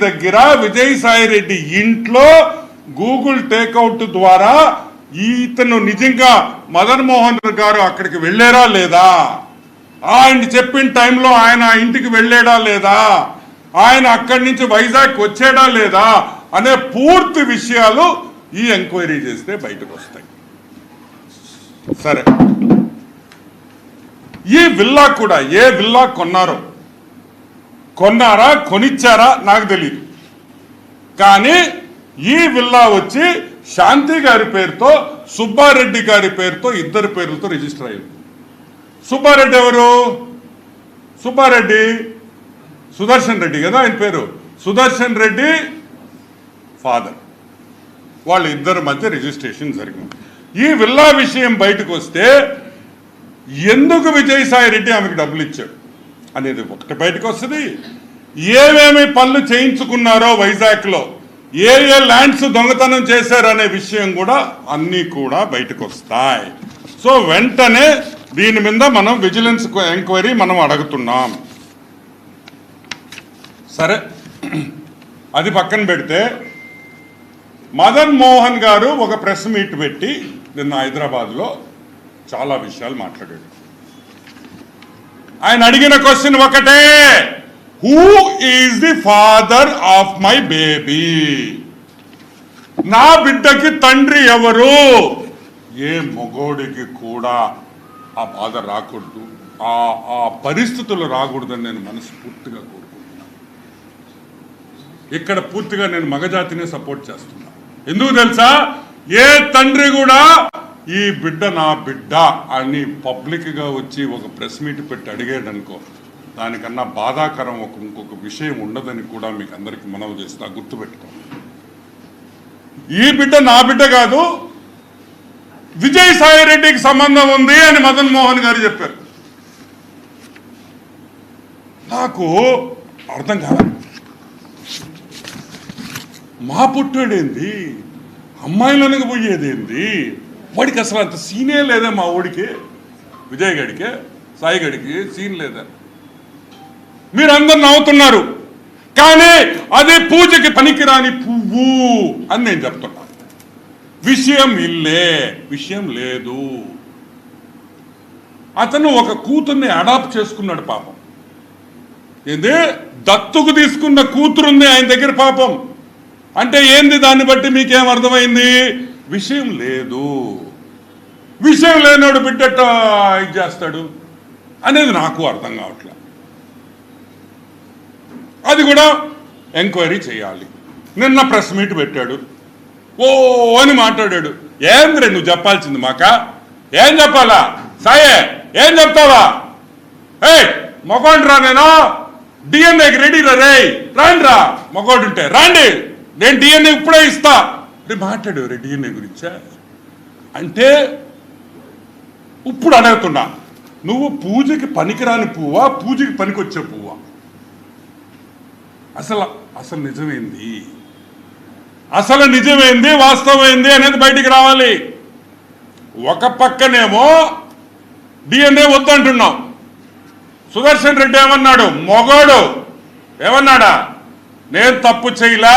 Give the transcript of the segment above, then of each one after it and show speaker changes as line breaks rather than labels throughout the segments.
దగ్గర విజయసాయి రెడ్డి ఇంట్లో Google takeout ద్వారా ఇతను నిజంగా మదన్ మోహన్ గారు అక్కడికి వెళ్ళారా లేదా? ఆయన చెప్పిన టైంలో ఆయన ఇంటికి వెళ్ళాడా లేదా? ఆయన అక్కడి నుంచి వైజాగ్ వచ్చాడా లేదా? అనే పూర్తి విషయాలు ఈ ఎంక్వైరీ చేస్తే బయటకు వస్తాయి. సరే. ఈ విల్లా కూడా ఏ విల్లా కొన్నారో కొన్నారా కొనిచ్చారా నాకు తెలియదు కానీ ఈ విల్లా వచ్చి శాంతి గారి పేరుతో సుబ్బారెడ్డి గారి పేరుతో ఇద్దరి పేర్లతో రిజిస్టర్ అయింది సుబ్బారెడ్డి ఎవరు? సుబ్బారెడ్డి సుదర్శన్ రెడ్డి కదా ఆయన పేరు? సుదర్శన్ రెడ్డి ఫాదర్. వాళ్ళ ఇద్దరి మధ్య రిజిస్ట్రేషన్ జరిగింది. ఈ విల్లా విషయం బయటకు వస్తే ఎందుకు విజయసాయి రెడ్డి ఆమెకు డబ్బులు ఇచ్చాడు? అనేది ఒకటి బయటకు వస్తుంది. ఏమేమి పనులు చేయించుకున్నారో వైజాగ్లో ఏ ఏ ల్యాండ్స్ దొంగతనం చేశారనే విషయం కూడా అన్నీ కూడా బయటకు వస్తాయి. సో వెంటనే దీని మీద మనం విజిలెన్స్ ఎంక్వైరీ మనం అడుగుతున్నాం. సరే అది పక్కన పెడితే మదన్ మోహన్ గారు ఒక ప్రెస్ మీట్ పెట్టి నిన్న హైదరాబాద్లో చాలా విషయాలు మాట్లాడాడు ఆయన అడిగిన క్వశ్చన్ ఒకటే. Who is the father of my baby నా బిడ్డకి తండ్రి ఎవరు? ఏ మొగోడికి కూడా ఆ బాధ రాకూడదు. ఆ ఆ పరిస్థితులు రాకూడదని నేను మనస్ఫూర్తిగా కోరుకుంటున్నాను ఇక్కడ పూర్తిగా నేను మగజాతినే సపోర్ట్ చేస్తున్నా. ఎందుకు తెలుసా? ఏ తండ్రి కూడా ఈ బిడ్డ నా బిడ్డ అని పబ్లిక్గా వచ్చి ఒక ప్రెస్ మీట్ పెట్టి అడిగాడనుకో దానికన్నా బాధాకరం ఒక ఇంకొక విషయం ఉండదని కూడా మీకు అందరికీ మనవి చేస్తా గుర్తుపెట్టుకో. ఈ బిడ్డ నా బిడ్డ కాదు విజయసాయి రెడ్డికి సంబంధం ఉంది అని మదన్ మోహన్ గారు చెప్పారు. నాకు అర్థం కాదు మా పుట్టేడేంది? అమ్మాయిలోనికి పోయేదేంది? వాడికి అసలు అంత సీనే లేదా మా ఊడికి? విజయ్ గడికి సాయి గడికి సీన్ లేదా? మీరందరు నవ్వుతున్నారు. కానీ అది పూజకి పనికిరాని పువ్వు అని నేను చెప్తున్నా. విషయం ఇల్లే విషయం లేదు. అతను ఒక కూతుర్ని అడాప్ట్ చేసుకున్నాడు పాపం. ఏంది? దత్తుకు తీసుకున్న కూతురుంది ఆయన దగ్గర పాపం. అంటే ఏంది దాన్ని బట్టి మీకేం అర్థమైంది? విషయం లేదు. విషయం లేనోడు బిడ్డట ఇది చేస్తాడు అనేది నాకు అర్థం కావట్లే. అది కూడా ఎంక్వైరీ చేయాలి. నిన్న ప్రెస్ మీట్ పెట్టాడు. ఓ అని మాట్లాడాడు. ఏంద్రే నువ్వు చెప్పాల్సింది మాక? ఏం చెప్పాలా? సాయే ఏం చెప్తావా? ఏ మొగోండ్రా నేను. డిఎన్ఏకి రెడీ రా రే రాండి రా మొగోడు ఉంటే రాండి. నేను డిఎన్ఏ ఇప్పుడే ఇస్తా. రేపు మాట్లాడు రే డిఎన్ఏ గురించా? అంటే ఇప్పుడు అడుగుతున్నా నువ్వు పూజకి పనికిరాని పువ్వా పూజకి పనికొచ్చే పువ్వా? అసలు అసలు నిజమేంది? అసలు నిజమేంది వాస్తవమైంది అనేది బయటికి రావాలి. ఒక పక్కనేమో డిఎన్ఏ వద్దంటున్నాం సుదర్శన్ రెడ్డి ఏమన్నాడు? మొగోడు. ఏమన్నాడా? నేను తప్పు చేయలా.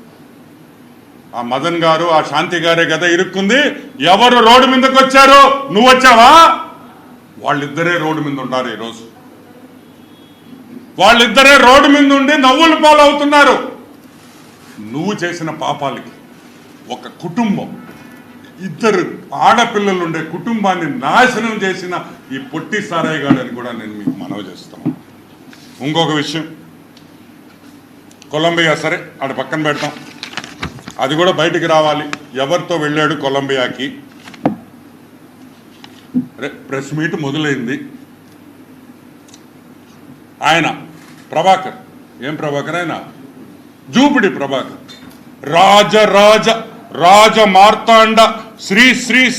ఆ మదన్ గారు ఆ శాంతి గారే కదా ఇరుక్కుంది. ఎవరు రోడ్డు మీదకి వచ్చారు నువ్వు వచ్చావా? వాళ్ళిద్దరే రోడ్డు మీద ఉన్నారు ఈరోజు. వాళ్ళిద్దరే రోడ్డు మీద ఉండి నవ్వులు పాలవుతున్నారు. నువ్వు చేసిన పాపాలకి ఒక కుటుంబం ఇద్దరు ఆడపిల్లలు ఉండే కుటుంబాన్ని నాశనం చేసిన ఈ పొట్టి సారాయి గాడని కూడా నేను మీకు మనవి చేస్తాను ఇంకొక విషయం. కొలంబియా సరే ఆడ పక్కన పెడతాం. అది కూడా బయటికి రావాలి. ఎవరితో వెళ్ళాడు కొలంబియాకి? ప్రెస్ మీట్ మొదలైంది. ఆయన ప్రభాకర్. ఏం ప్రభాకర్ ఆయన? జూపిడి ప్రభాకర్. రాజ రాజ రాజ మార్తాండ. శ్రీ శ్రీ